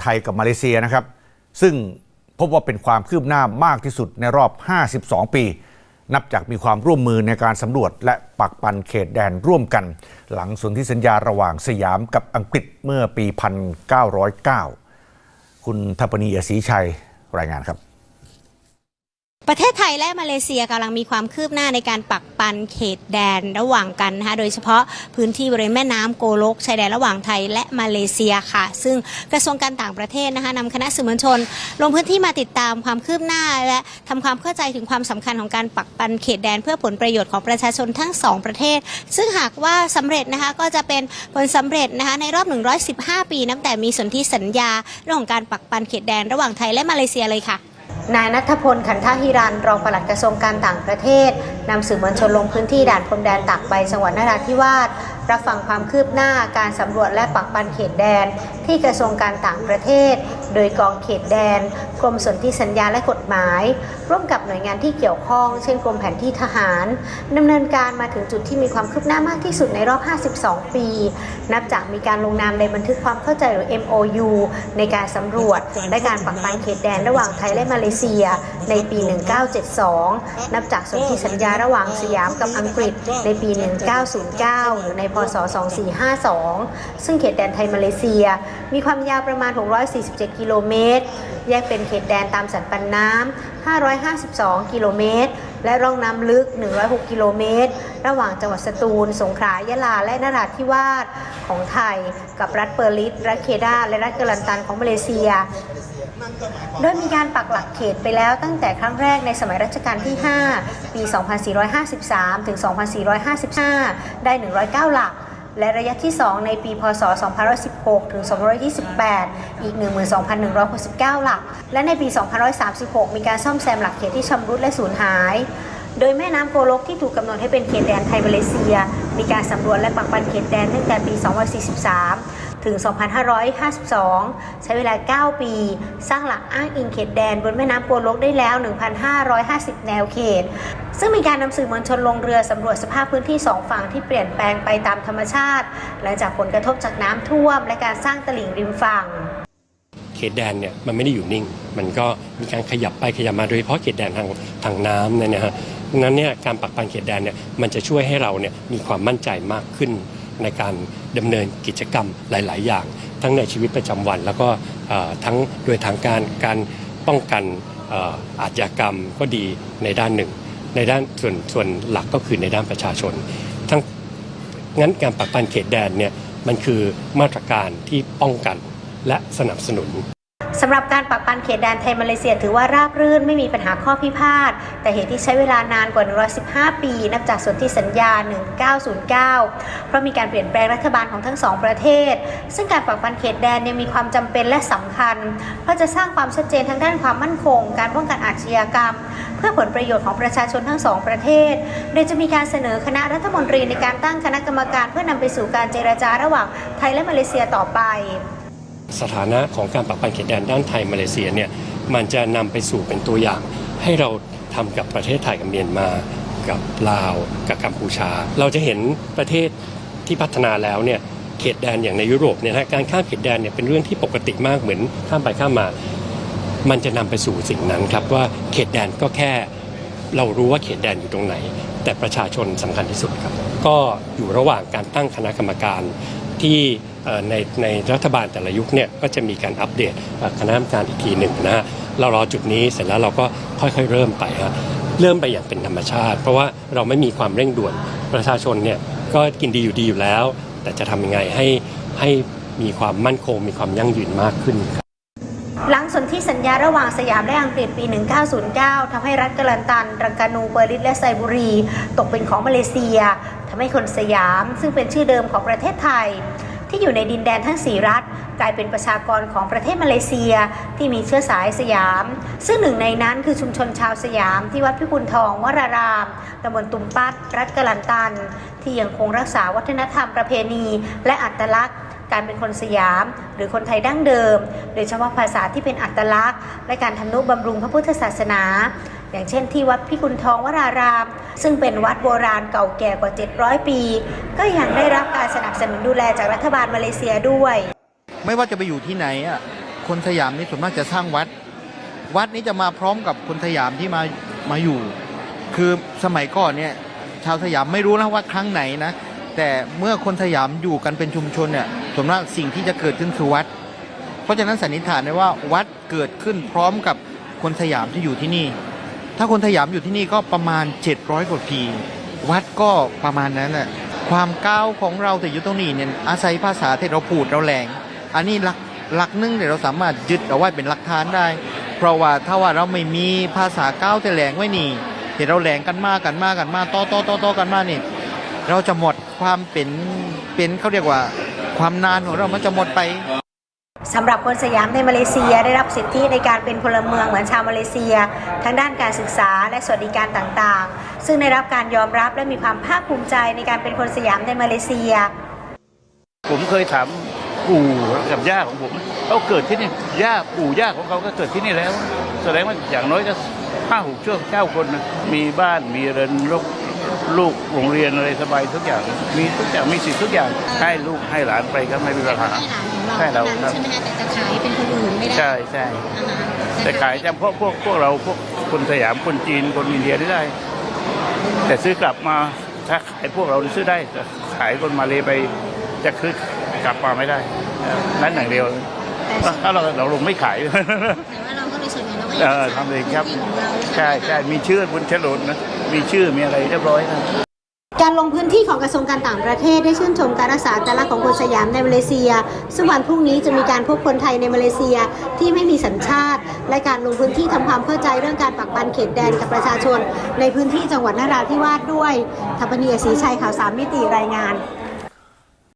ไทยกับมาเลเซียนะครับ ซึ่งพบว่าเป็นความคืบหน้ามากที่สุดในรอบ 52 ปี นับจากมีความร่วมมือในการสำรวจ และปักปันเขตแดนร่วมกัน หลังสนธิสัญญาระหว่างสยามกับอังกฤษเมื่อปี 1909 คุณทัปนีอศรีชัยรายงานครับ ประเทศไทยและมาเลเซียกำลังมีความคืบหน้าในการปักปันเขตแดนระหว่างกันนะคะโดยเฉพาะพื้นที่บริเวณแม่น้ำโกลกชายแดนระหว่างไทยและมาเลเซียค่ะ ซึ่งกระทรวงการต่างประเทศนะคะนำคณะสื่อมวลชน ลงพื้นที่มาติดตามความคืบหน้า และทำความเข้าใจถึงความสำคัญของการปักปันเขตแดนเพื่อผลประโยชน์ของประชาชนทั้งสองประเทศ ซึ่งหากว่าสำเร็จนะคะก็จะเป็นผลสำเร็จนะคะในรอบ 115 ปีนับแต่มีสนธิสัญญาเรื่องของการปักปันเขตแดนระหว่างไทยและมาเลเซียเลยค่ะ นายนัทพลขันทหิรันรองปลัดกระทรวงการต่างประเทศนำสื่อมวลชนลงพื้นที่ด่านพรมแดนตากใบจังหวัดนราธิวาส รับฟังความคืบหน้าการสำรวจและปักปันเขตแดน ที่กระทรวงการต่างประเทศ โดยกองเขตแดน กรมสนธิสัญญาและกฎหมาย ร่วมกับหน่วยงานที่เกี่ยวข้อง เช่นกรมแผนที่ทหารดำเนินการมาถึงจุดที่มีความคืบหน้ามากที่สุดในรอบ 52 ปี นับจากมีการลงนามในบันทึกความเข้าใจหรือ MOU ในการสำรวจและการปักปันเขตแดนระหว่างไทยและมาเลเซีย ในปี 1972 นับจากสนธิสัญญาระหว่างสยามกับอังกฤษในปี 1909 หรือในพศ 2452 ซึ่งเขตแดนไทยมาเลเซีย มีความยาวประมาณ 647 กิโลเมตร แยกเป็นเขตแดนตามสันปันน้ำ552 กิโลเมตร และร่องน้ำลึก 106 กิโลเมตร ระหว่างจังหวัดสตูล สงขลายะลา และนราธิวาสของไทย กับรัฐเปอร์ลิส รัฐเคดา และรัฐกลันตันของมาเลเซียโดยมีการปักหลักเขตไปแล้วตั้งแต่ครั้งแรกในสมัยรัชกาลที่ 5 ปี 2453 ถึง 2455 ได้ 109 หลัก และระยะที่ 2 ในปี พศ 2516 ถึง 2528 อีก 12,169 หลัก และในปี 2536 มีการซ่อมแซมหลักเขตที่ชำรุดและสูญหาย โดยแม่น้ำโกลกที่ถูกกำหนดให้เป็นเขตแดนไทยมาเลเซีย มีการสำรวจและปักปันเขตแดนตั้งแต่ปี 2543 ถึง 2552 ใช้เวลา 9 ปี สร้างหลักอ้างอิงเขตแดนบนแม่น้ำโกลกได้แล้ว 1,550 แนวเขต ซึ่งมีการนำสื่อมวลชนลงเรือสำรวจสภาพพื้นที่สองฝั่งที่เปลี่ยนแปลงไปตามธรรมชาติ หลังจากผลกระทบจากน้ำท่วม และการสร้างตลิ่งริมฝั่งเขตแดนเนี่ยมันไม่ได้อยู่นิ่ง มันก็มีการขยับไปขยับมาโดยเฉพาะเขตแดนทางทางน้ำเนี่ยนะฮะดังนั้นเนี่ยการปักปันเขตแดนเนี่ยมันจะช่วยให้เราเนี่ยมีความมั่นใจมากขึ้น ในการดำเนินกิจกรรมหลาย ๆ อย่าง ทั้งในชีวิตประจำวัน แล้วก็ทั้งโดยทางการการป้องกันเอ่ออาชญากรรมก็ดีในด้านหนึ่ง ในด้านส่วนส่วนหลักก็คือในด้านประชาชน ทั้งงั้นการปักปันเขตแดนเนี่ยมันคือมาตรการที่ป้องกันและสนับสนุน สำหรับการปักปันเขตแดนไทยมาเลเซียถือว่าราบรื่นไม่มีปัญหาข้อพิพาท แต่เหตุที่ใช้เวลานานกว่า 115 ปี นับจากสนธิสัญญา 1909 เพราะมีการเปลี่ยนแปลงรัฐบาลของทั้งสองประเทศ ซึ่งการปักปันเขตแดนยังมีความจำเป็นและสำคัญ เพราะจะสร้างความชัดเจนทางด้านความมั่นคง การป้องกันอาชญากรรม เพื่อผลประโยชน์ของประชาชนทั้งสองประเทศ โดยจะมีการเสนอคณะรัฐมนตรีในการตั้งคณะกรรมการเพื่อนำไปสู่การเจรจาระหว่างไทยและมาเลเซียต่อไป สถานะของการปักปันเขตแดนด้านไทยมาเลเซียเนี่ยมันจะนำไปสู่เป็นตัวอย่าง ให้เราทำกับประเทศไทยกับเมียนมา กับลาว กับกัมพูชา เราจะเห็นประเทศที่พัฒนาแล้วเนี่ยเขตแดนอย่างในยุโรปเนี่ยนะการข้ามเขตแดนเนี่ยเป็นเรื่องที่ปกติมากเหมือนข้ามไปข้ามมา มันจะนำไปสู่สิ่งนั้นครับว่าเขตแดนก็แค่เรารู้ว่าเขตแดนอยู่ตรงไหน แต่ประชาชนสำคัญที่สุดครับ ก็อยู่ระหว่างการตั้งคณะกรรมการที่ ในในรัฐบาลแต่ละยุคเนี่ยก็จะมีการอัปเดตคณะกรรมการอีกทีหนึ่งนะฮะเรารอจุดนี้เสร็จแล้วเราก็ค่อยๆเริ่มไปฮะเริ่มไปอย่างเป็นธรรมชาติ เพราะว่าเราไม่มีความเร่งด่วนประชาชนเนี่ยก็กินดีอยู่ดีอยู่แล้ว แต่จะทำยังไงให้ให้มีความมั่นคง มีความยั่งยืนมากขึ้นครับหลังสนธิสัญญาระหว่างสยามและอังกฤษปี 1909ทำให้รัฐกลันตัน รังกานูเปอร์ลิสและไซบุรี ตกเป็นของมาเลเซียทำให้คนสยาม ซึ่งเป็นชื่อเดิมของประเทศไทย ที่อยู่ในดินแดนทั้ง 4 รัฐ กลายเป็นประชากรของประเทศมาเลเซียที่มีเชื้อสายสยาม ซึ่งหนึ่งในนั้นคือชุมชนชาวสยามที่วัดพิกุลทองวรารามตำบลตุมปัดรัฐกลันตัน ที่ยังคงรักษาวัฒนธรรมประเพณี และอัตลักษณ์การเป็นคนสยาม หรือคนไทยดั้งเดิม โดยเฉพาะภาษาที่เป็นอัตลักษณ์ และการทำนุบำรุงพระพุทธศาสนา อย่างเช่นที่วัดพิกุลทองวราราม ซึ่งเป็นวัดโบราณเก่าแก่กว่า 700 ปี ก็ยังได้รับการสนับสนุนดูแลจากรัฐบาลมาเลเซียด้วย ไม่ว่าจะไปอยู่ที่ไหนอะคนสยามนี่ส่วนมากจะสร้างวัด วัดนี้จะมาพร้อมกับคนสยามที่มามาอยู่ คือสมัยก่อนเนี่ยชาวสยามไม่รู้นะว่าครั้งไหนนะแต่เมื่อคนสยามอยู่กันเป็นชุมชนเนี่ยส่วนมากสิ่งที่จะเกิดขึ้นคือวัด เพราะฉะนั้นสันนิษฐานได้ว่าวัดเกิดขึ้นพร้อมกับคนสยามที่อยู่ที่นี่ ถ้าคนสยามอยู่ที่นี่ก็ประมาณ 700 กว่าปี วัดก็ประมาณนั้นแหละความก้าวของเราแต่อยู่ตรงนี้เนี่ยอาศัยภาษาที่เราพูดเราแหลงอันนี้หลักหลักนึงเนี่ยเราสามารถยึดเอาไว้เป็นหลักฐานได้ เพราะว่าถ้าว่าเราไม่มีภาษาก้าวแต่แหลงไว้นี่เห็นเราแหลงกันมากกันมากกันมากต่อต่อต่อต่อกันมากนี่เราจะหมดความเป็นเป็นเขาเรียกว่า ความนานของเรามันจะหมดไป สำหรับคนสยามในมาเลเซียได้รับสิทธิในการเป็นพลเมืองเหมือนชาวมาเลเซีย ทั้งด้านการศึกษาและสวัสดิการต่างๆ ซึ่งได้รับการยอมรับและมีความภาคภูมิใจในการเป็นคนสยามในมาเลเซีย ผมเคยถามปู่กับย่าของผมเขาเกิดที่นี่ย่าปู่ย่าของเขาก็เกิดที่นี่แล้ว แสดงว่าอย่างน้อยก็ห้าหกช่วงเก้าคนนะมีบ้านมีเรือนลูก ลูกโรงเรียนอะไรสบายทุกอย่าง มีทุกอย่างมีสิทธิ์ทุกอย่างให้ลูกให้หลานไปก็ไม่มีปัญหาใช่เราครับใช่ไหมคะแต่จะขายเป็นคนอื่นไม่ได้ใช่ใช่แต่ขายเฉพาะพวกพวกเราพวกคนสยามคนจีนคนอินเดียนี่ได้ แต่ซื้อกลับมาถ้าขายพวกเราซื้อได้แต่ขายคนมาเลยไปจะคือกลับมาไม่ได้นั่นอย่างเดียวถ้าเราเราลงไม่ขายแต่ว่าเราก็ในส่วนของเราก็เออทำเองครับ ใช่ใช่มีชื่อบนโฉนดนะ มีชื่อมีอะไรเรียบร้อยครับการลงพื้นที่ของกระทรวงการต่างประเทศได้ชื่นชมการรักษาอัตลักษณ์ของคนสยามในมาเลเซีย ซึ่งวันพรุ่งนี้จะมีการพบคนไทยในมาเลเซียที่ไม่มีสัญชาติ และการลงพื้นที่ทำความเข้าใจเรื่องการปักปันเขตแดนกับประชาชน ในพื้นที่จังหวัดนราธิวาสด้วยทัพเนียศรีชัยข่าวสามมิติรายงาน